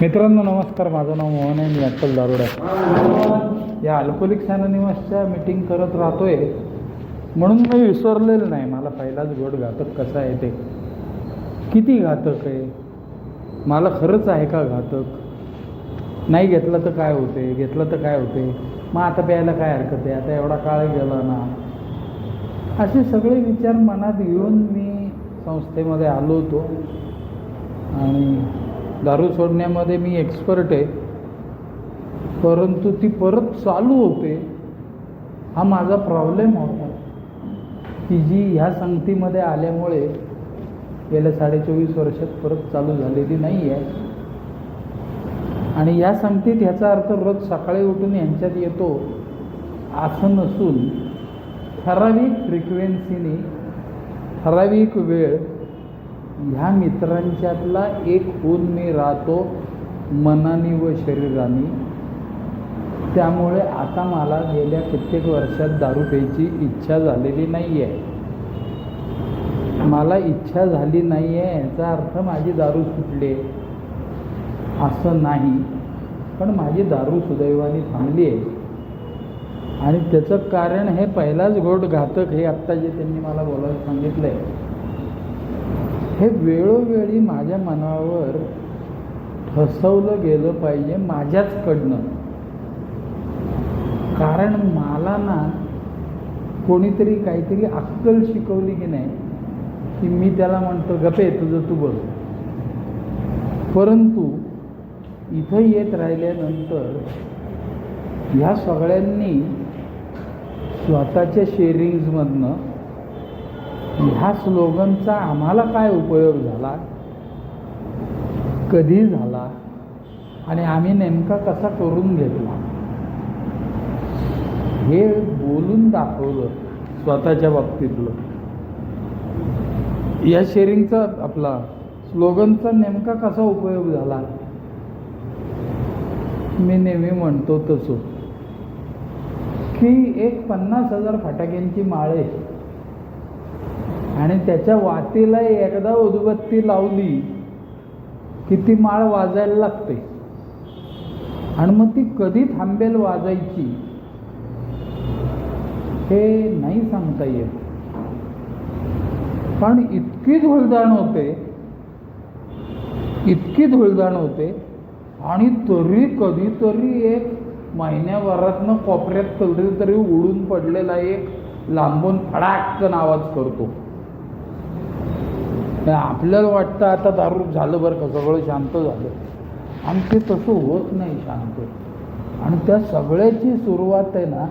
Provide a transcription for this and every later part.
मित्रांनो नमस्कार. माझं नाव मोहन आहे. मी अट्टल आहे या अल्कोलिक सॅनोनिमसच्या मीटिंग करत राहतोय. म्हणून मी विसरलेलं नाही. मला पहिलाच गोड घातक कसा आहे ते. किती घातक आहे? मला खरंच आहे का घातक? नाही घेतलं तर काय होते? घेतलं तर काय होते? मग आता प्यायला काय हरकत आहे? आता एवढा काळ गेला ना. असे सगळे विचार मनात घेऊन मी संस्थेमध्ये आलो होतो. आणि दारू सोडण्यामध्ये मी एक्सपर्ट आहे. परंतु ती परत चालू होते हा माझा प्रॉब्लेम होता. की जी ह्या संगतीमध्ये आल्यामुळे गेल्या साडेचोवीस वर्षात परत चालू झालेली नाही आहे आणि या संगतीत ह्याचा अर्थ रोज सकाळी उठून यांच्यात येतो असं नसून ठराविक फ्रिक्वेन्सीने ठराविक वेळ ह्या मित्रांच्यातला एक होऊन मी राहतो मनाने व शरीराने. त्यामुळे आता मला गेल्या कित्येक वर्षात दारू प्यायची इच्छा झालेली नाही आहे मला इच्छा झाली नाही आहे याचा अर्थ माझी दारू सुटली. असं नाही पण माझी दारू सुदैवाने थांबली आहे. आणि त्याचं कारण हे पहिलाच घोट घातक हे आत्ता जे त्यांनी मला बोलायला सांगितलं आहे हे वेळोवेळी माझ्या मनावर ठसवलं गेलं पाहिजे माझ्याचकडनं. कारण मला ना कोणीतरी काहीतरी अक्कल शिकवली की नाही की मी त्याला म्हणतो गपे तुझं तू बस परंतु इथं येत राहिल्यानंतर ह्या सगळ्यांनी स्वतःच्या शेअरिंग्जमधनं ह्या स्लोगनचा आम्हाला काय उपयोग झाला? कधी झाला? आणि आम्ही नेमका कसा करून घेतला? हे बोलून दाखवलं स्वतःच्या बाबतीतलं. या शेअरिंगचा आपला स्लोगनचा नेमका कसा उपयोग झाला? मी नेहमी म्हणतो तसं की एक पन्नास हजार फटाक्यांची माळे आणि त्याच्या वातीला एकदा उदबत्ती लावली की ती माळ वाजायला लागते. आणि मग ती कधी थांबेल वाजायची हे नाही सांगता येत. कारण इतकी धुळदाण होते इतकी धुळदाण होते आणि तरी कधीतरी एक महिन्याभरातनं कोपऱ्यात कधीतरी उडून पडलेला एक लांबून फडाकचा आवाज करतो. आपल्याला वाटतं आता दारू झालं बरं का सगळं शांत झालं. आणि ते तसं होत नाही शांत. आणि त्या सगळ्याची सुरुवात आहे ना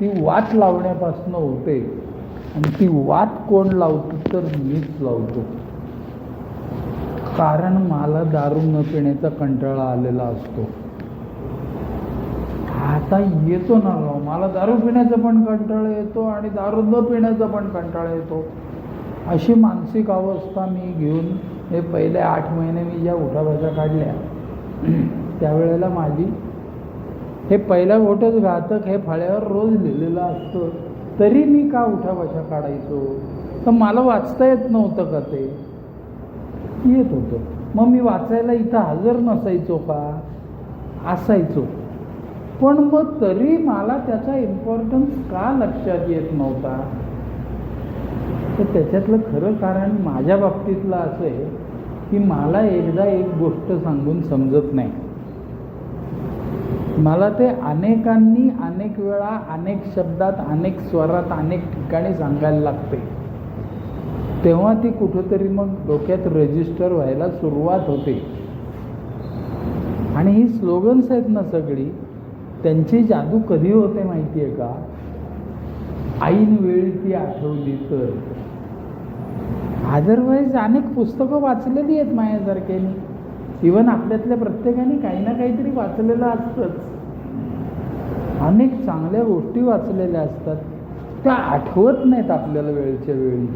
ती वाट लावण्यापासून होते. आणि ती वाट कोण लावतो तर मीच लावतो. कारण मला दारू न पिण्याचा कंटाळा आलेला असतो. आता येतो ना मला दारू पिण्याचा पण कंटाळा येतो आणि दारू न पिण्याचा पण कंटाळा येतो. अशी मानसिक अवस्था मी घेऊन हे पहिले आठ महिने मी ज्या उठाभाज्या काढल्या त्यावेळेला माझी हे पहिला घोटच घातक हे फळ्यावर रोज लिहिलेलं असतं तरी मी का उठाभाषा काढायचो? तर मला वाचता येत नव्हतं का ते? येत होतं. मग मी वाचायला इथं हजर नसायचो का? असायचो. पण मग तरी मला त्याचा इम्पॉर्टन्स का लक्षात येत नव्हता? तर त्याच्यातलं खरं कारण माझ्या बाबतीतलं असं आहे की मला एकदा एक गोष्ट सांगून समजत नाही. मला ते अनेकांनी अनेक वेळा अनेक शब्दात अनेक स्वरात अनेक ठिकाणी सांगायला लागते. तेव्हा ती कुठंतरी मग डोक्यात रजिस्टर व्हायला सुरुवात होते. आणि ही स्लोगन्स आहेत ना सगळी त्यांची जादू कधी होते माहिती आहे का? ऐन वेळी ती आठवली तर. अदरवाईज अनेक पुस्तकं वाचलेली आहेत माझ्यासारख्यानी इवन आपल्यातल्या प्रत्येकाने काही ना काहीतरी वाचलेलं असतंच. अनेक चांगल्या गोष्टी वाचलेल्या असतात. त्या आठवत नाहीत आपल्याला वेळच्या वेळी.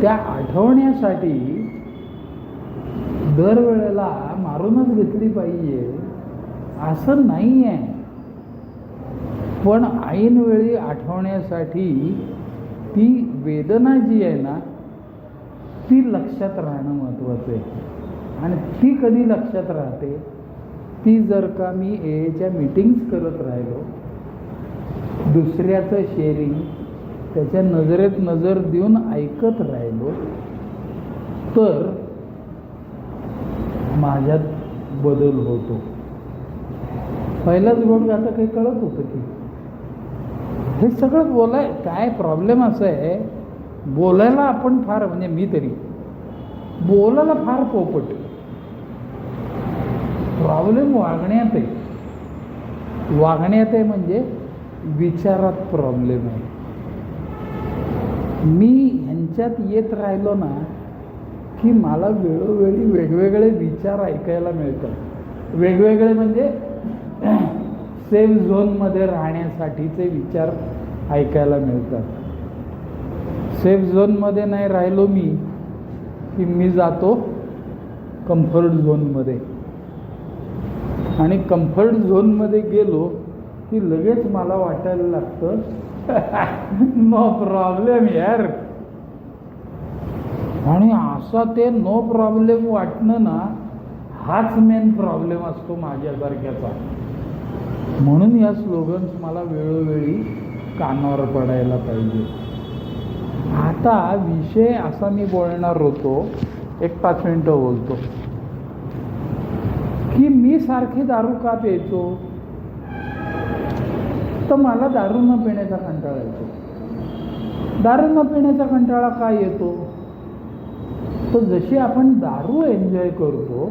त्या आठवण्यासाठी दरवेळेला मारूनच घेतली पाहिजे. असं नाही आहे पण ऐनवेळी आठवण्यासाठी ती वेदना जी आहे ना ती लक्षात राहणं महत्त्वाचं आहे. आणि ती कधी लक्षात राहते? ती जर का मी एच्या मीटिंग्स करत राहिलो दुसऱ्याचं शेअरिंग त्याच्या नजरेत नजर देऊन ऐकत राहिलो तर माझ्यात बदल होतो. पहिलाच गोड आता काही कळत होतं की. हे सगळं बोलाय काय प्रॉब्लेम असं आहे? बोलायला आपण फार म्हणजे मी तरी बोलायला फार पोपट. प्रॉब्लेम वागण्यात आहे. वागण्यात आहे म्हणजे विचारात प्रॉब्लेम आहे. मी ह्यांच्यात येत राहिलो ना की मला वेळोवेळी वेगवेगळे विचार ऐकायला मिळतात. वेगवेगळे म्हणजे सेफ झोनमध्ये राहण्यासाठीचे विचार ऐकायला मिळतात. सेफ झोनमध्ये नाही राहिलो मी की मी जातो कम्फर्ट झोनमध्ये आणि कम्फर्ट झोनमध्ये गेलो की लगेच मला वाटायला लागतं नो प्रॉब्लेम यार. आणि असा ते नो प्रॉब्लेम वाटणं ना हाच मेन प्रॉब्लेम असतो माझ्यासारख्याचा म्हणून या स्लोगन्स मला वेळोवेळी कानावर पडायला पाहिजे. आता विषय असा मी बोलणार होतो एक पाच मिनटं बोलतो. की मी सारखी दारू का प्यायचो? तर मला दारू न पिण्याचा कंटाळा येतो. दारू न पिण्याचा कंटाळा का येतो? तर जशी आपण दारू एन्जॉय करतो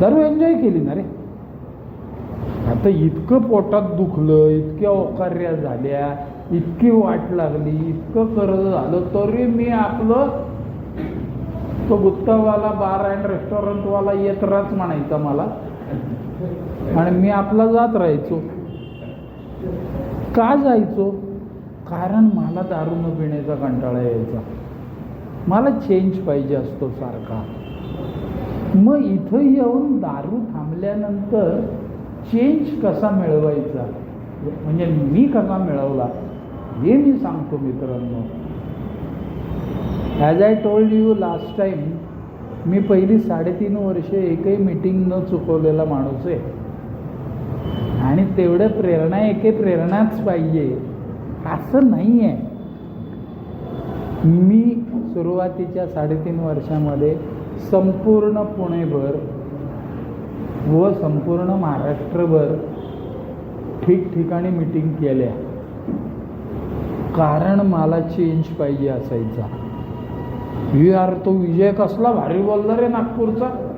दारू एन्जॉय केली ना रे? आता इतकं पोटात दुखलं इतक्या ओकार्या झाल्या इतकी वाट लागली इतकं कर्ज झालं तरी मी आपलं तो गुत्तावाला बार अँड रेस्टॉरंटवाला येत राहच म्हणायचा मला. आणि मी आपला जात राहायचो. का जायचो? कारण मला दारू न पिण्याचा कंटाळा यायचा. मला चेंज पाहिजे असतो सारखा. मग इथं येऊन दारू थांबल्यानंतर चेंज कसा मिळवायचा? म्हणजे मी कसा मिळवला? हे मी सांगतो मित्रांनो as I told you last time मी पहिली साडेतीन वर्षे एकही मीटिंग न चुकवलेला माणूस आहे. आणि तेवढं प्रेरणा एके प्रेरणाच पाहिजे असं नाही आहे मी सुरुवातीच्या साडेतीन वर्षामध्ये संपूर्ण पुणेभर व संपूर्ण महाराष्ट्रभर ठिकठिकाणी मिटिंग केल्या. कारण मला चेंज पाहिजे असायचा. यार तो विजय कसला भारी बोलला रे नागपूरचा?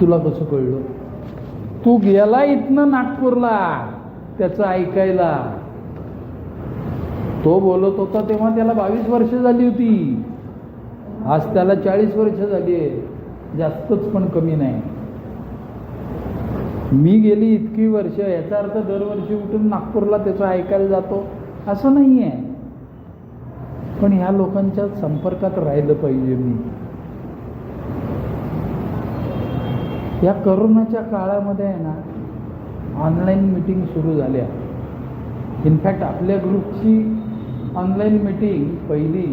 तुला कसं कळलं? तू गेला इथनं नागपूरला त्याचं ऐकायला. तो बोलत होता तेव्हा त्याला बावीस वर्ष झाली होती. आज त्याला चाळीस वर्ष झाली आहे. जास्तच पण कमी नाही. मी गेली इतकी वर्ष याचा अर्थ दरवर्षी उठून नागपूरला त्याचं ऐकायला जातो असं नाही आहे पण ह्या लोकांच्या संपर्कात राहिलं पाहिजे मी. या करोनाच्या काळामध्ये आहे ना ऑनलाईन मिटिंग सुरू झाल्या. इनफॅक्ट आपल्या ग्रुपची ऑनलाईन मिटिंग पहिली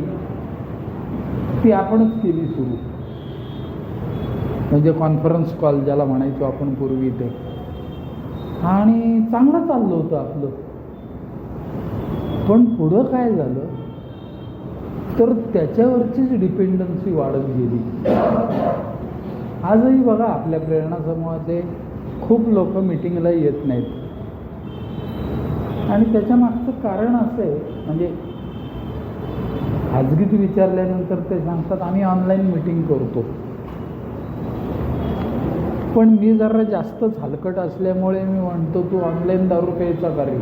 ती आपणच केली सुरू. म्हणजे कॉन्फरन्स कॉल ज्याला म्हणायचो आपण पूर्वी ते आणि चांगलं चाललं होतं आपलं. पण पुढं काय झालं? तर त्याच्यावरचीच डिपेंडन्सी वाढत गेली. आजही बघा आपल्या प्रेरणा समूहाचे खूप लोक मिटिंगला येत नाहीत. आणि त्याच्या मागचं कारण असं आहे म्हणजे खाजगीत विचारल्यानंतर ते सांगतात आम्ही ऑनलाईन मिटिंग करतो. पण मी जरा जास्तच हलकट असल्यामुळे मी म्हणतो तू ऑनलाईन दारू प्यायचा का रे?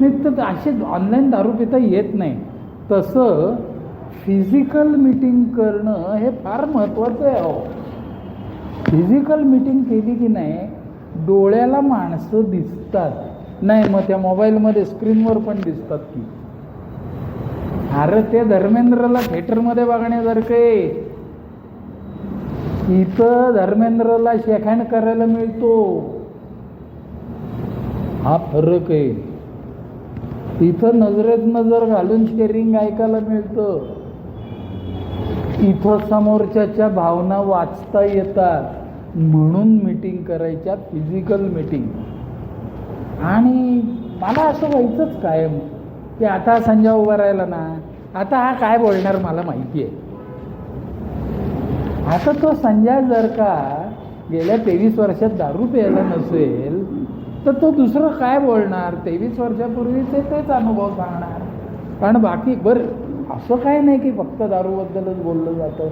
नाही तर असे ऑनलाईन दारू पिता येत नाही. तसं फिजिकल मिटिंग करणं हे फार महत्त्वाचं आहे अहो. फिजिकल मिटिंग केली की नाही डोळ्याला माणसं दिसतात. नाही मग त्या मोबाईलमध्ये स्क्रीनवर पण दिसतात की. अरे ते धर्मेंद्रला थिएटरमध्ये बघण्यासारखं आहे. इथं धर्मेंद्रला शेखांड करायला मिळतो. हा फरक आहे. इथं नजरेत नजर घालून शेअरिंग ऐकायला मिळतं. इथं समोरच्याच्या भावना वाचता येतात. म्हणून मीटिंग करायच्या फिजिकल मीटिंग आणि मला असं व्हायचंच कायम की आता संजय उभा राहिला ना आता हा काय बोलणार मला माहिती आहे. आता तो संजय जर का गेल्या तेवीस वर्षात दारू प्यायला नसेल तर तो दुसरं काय बोलणार? तेवीस वर्षापूर्वीचे तेच अनुभव सांगणार. कारण बाकी बरं असं काय नाही की फक्त दारूबद्दलच बोललं जातं.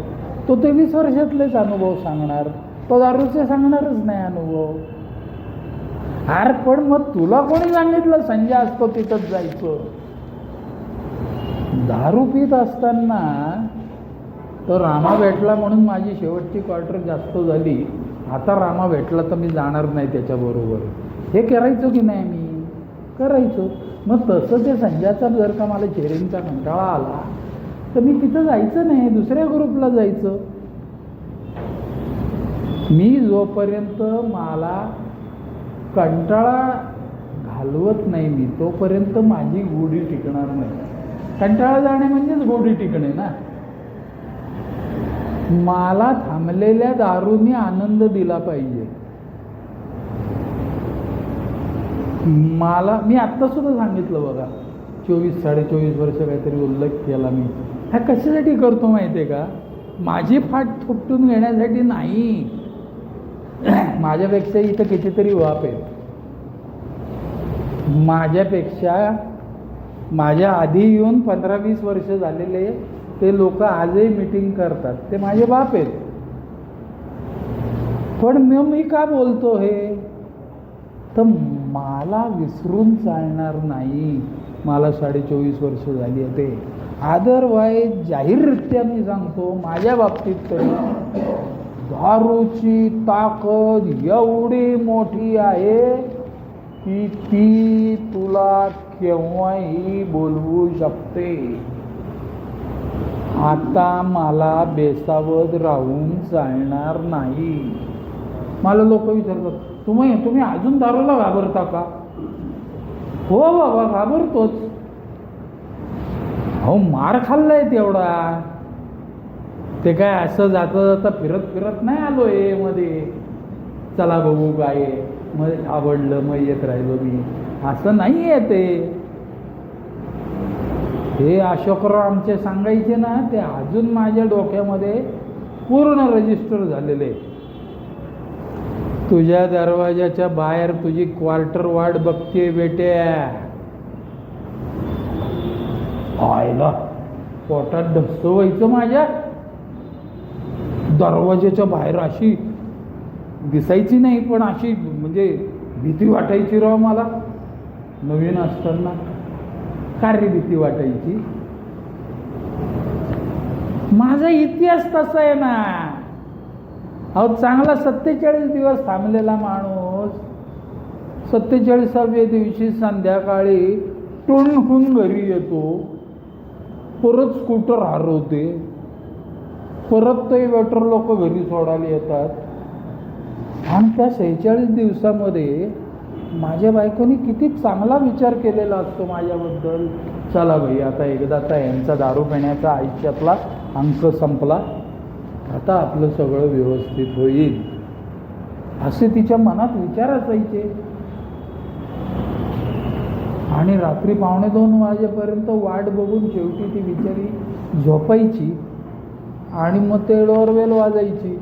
तो तेवीस वर्षातलेच अनुभव सांगणार. तो दारूचे सांगणारच नाही अनुभव. अरे पण मग तुला कोणी सांगितलं संजय असतो तिथंच जायचं? दारू पित असताना तर रामा भेटला म्हणून माझी शेवटची क्वार्टर जास्त झाली. आता रामा भेटला तर मी जाणार नाही त्याच्याबरोबर. हे करायचो की नाही मी? करायचो. मग तसं ते संध्याचा जर का मला चेहरींचा कंटाळा आला तर मी तिथं जायचं नाही दुसऱ्या ग्रुपला जायचं. मी जोपर्यंत मला कंटाळा घालवत नाही मी तोपर्यंत माझी गोडी टिकणार नाही. कंटाळा जाणे म्हणजेच गोडी टिकणे ना? मला थांबलेल्या दारूने आनंद दिला पाहिजे. मला मी आत्ता सुद्धा सांगितलं बघा चोवीस साडेचोवीस वर्ष काहीतरी उल्लेख केला मी. हा कशासाठी करतो माहिती आहे का? माझी फाट थोपटून घेण्यासाठी नाही. माझ्यापेक्षा इथं कितीतरी वाप आहेत. माझ्यापेक्षा माझ्या आधी येऊन पंधरा वीस वर्ष झालेले ते लोक आजही मीटिंग करतात. ते माझे बाप आहेत. पण मग मी का बोलतो हे? तर मला विसरून चालणार नाही. मला साडे चोवीस वर्ष झाली आहे ते. अदरवाईज जाहीररित्या मी सांगतो माझ्या बाबतीत तरी दारूची ताकद एवढी मोठी आहे की ती तुला केव्हाही बोलवू शकते. आता मला बेसावध राहून चालणार नाही. मला लोक विचारतात तुम्ही तुम्ही अजून दारूला घाबरता का? हो बाबा घाबरतोच. अहो मार खाल्लाय तेवढा. ते काय असं जाता जाता फिरत फिरत नाही आलो हे मध्ये. चला बघू काय मध्ये मग आवडलं मग येत राहिलो मी. असं नाही आहे ते. हे अशोकराव आमचे सांगायचे ना ते अजून माझ्या डोक्यामध्ये पूर्ण रजिस्टर झालेले तुझ्या दरवाजाच्या बाहेर तुझी क्वार्टर वाट बघते बेट्या आयला पोटात ढसतो व्हायचं माझ्या. दरवाजाच्या बाहेर अशी दिसायची नाही पण अशी म्हणजे भीती वाटायची राव मला. नवीन असताना. कार्यभीती वाटायची. माझा इतिहास तसा आहे ना. अहो चांगला सत्तेचाळीस दिवस थांबलेला माणूस सत्तेचाळीसाव्या दिवशी संध्याकाळी टोणहून घरी येतो. परत स्कूटर हरवते. परत ते वेटर लोक घरी सोडायला येतात. आणि त्या सेहेचाळीस दिवसामध्ये माझ्या बायकोनी किती चांगला विचार केलेला असतो माझ्याबद्दल. चला भाई आता एकदाचा यांचा दारू पिण्याचा आयुष्यातला अंक संपला. आता आपलं सगळं व्यवस्थित होईल. असे तिच्या मनात विचार असायचे. आणि रात्री पावणे दोन वाजेपर्यंत वाट बघून शेवटी ती बिचारी झोपायची आणि मग ते डोरवेल वाजायची.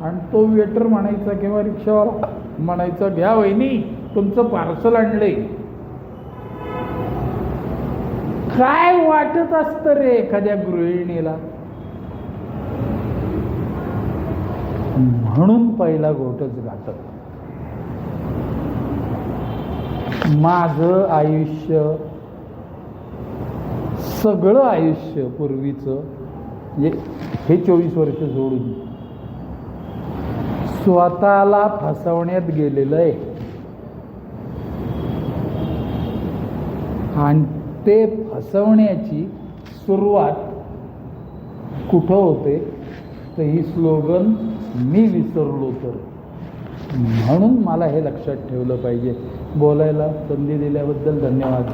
आणि तो वेटर म्हणायचा किंवा रिक्षावाला? म्हणायचा घ्या वहिनी. तुमचं पार्सल आणलंय. काय वाटत असतं रे एखाद्या गृहिणीला? म्हणून पहिला गोटच घातक माझं आयुष्य सगळं आयुष्य पूर्वीचं म्हणजे हे चोवीस वर्ष सोडून स्वतःला फसवण्यात गेलेलं आहे. आणि ते फसवण्याची सुरुवात कुठं होते? तर ही स्लोगन मी विसरलो तर. म्हणून मला हे लक्षात ठेवलं पाहिजे. बोलायला संधी दिल्याबद्दल धन्यवाद.